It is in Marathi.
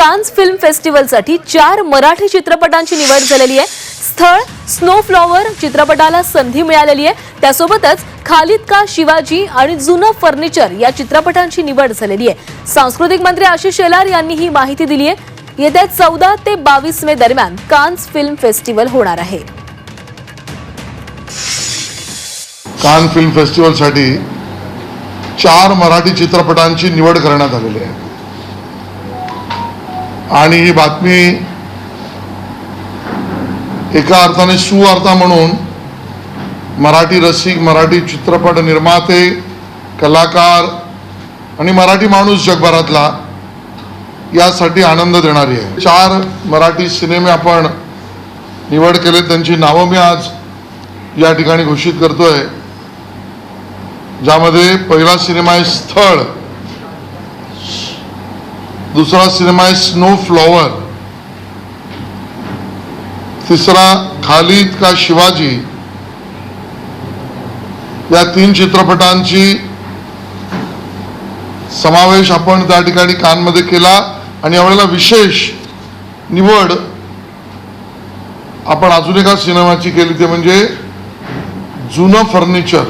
कान्स फिल्म फेस्टिवलसाठी चार मराठी चित्रपटांची निवड झालेली आहे. स्थळ स्नो फ्लॉवर चित्रपटाला संधी मिळालेली आहे. त्यासोबतच खालिद का शिवाजी आणि जुनं फर्निचर या चित्रपटांची निवड झालेली आहे. सांस्कृतिक मंत्री आशिष शेलार यांनी ही माहिती दिली आहे. येत्या चौदा ते बावीस मे दरम्यान कान्स फिल्म फेस्टिवल होणार आहे. कान फिल्म फेस्टिवलसाठी चार मराठी चित्रपटांची निवड करण्यात आलेली आहे. आणि ही बातमी एका अर्थाने सुअर्था म्हणून मराठी रसिक मराठी चित्रपट निर्माते कलाकार आणि मराठी माणूस जगभरातला यासाठी आनंद देणारी आहे. चार मराठी सिनेमे आपण निवड केले त्यांची नावं मी आज या ठिकाणी घोषित करतोय. ज्यामध्ये पहिला सिनेमा आहे स्थळ. दुसरा सिनेमा आहे स्नो फ्लॉवर. तिसरा खालिद का शिवाजी. या तीन चित्रपटांची समावेश आपण त्या ठिकाणी कानमध्ये केला आणि यावेळेला विशेष निवड आपण अजून एका सिनेमाची केली ते म्हणजे जुनं फर्निचर.